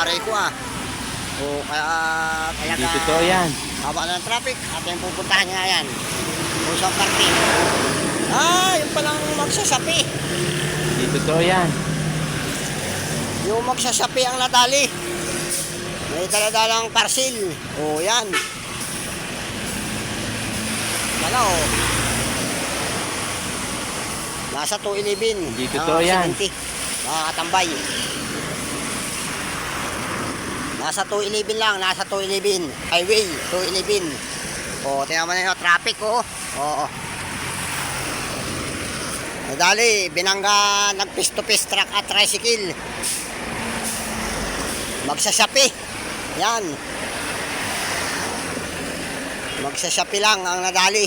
pare ko ah. O kaya, kaya Hindi totoo yan. Haba na ng traffic, atin pupuntahan nga yan. Pusang parking. Ah, yung palang magsasapi. Hindi totoo yan. Yung magsasapi ang nadali. May daladalang parcel. O yan. Ano o. Nasa 211. Hindi totoo yan. aksidente. Nasa 211 lang, nasa 211. Highway, 211. O, tingnan mo na yung traffic o. Oo. Nadali, binangga ng piece-to-piece truck at tricycle. Magsasapi. Yan. Magsasapi lang ang nadali.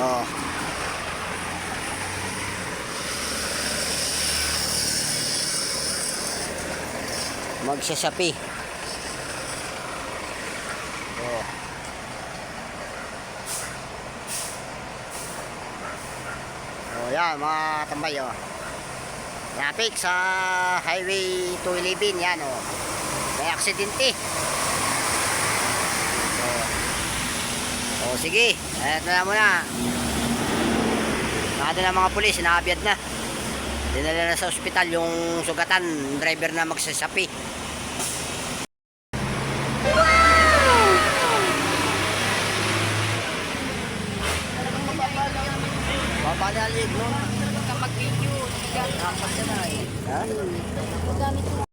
Oh. Magsasapi. Oh. Oh, yan mga tambay oh. Traffic sa Highway 211 yan oh. May aksidente. Oh. Oh, sige. Eto na muna. Nado na mga pulis, nakabiyad na. Dinala na sa ospital yung sugatan, driver na magsasapi. Babalalig no? Kapag video, gamit mo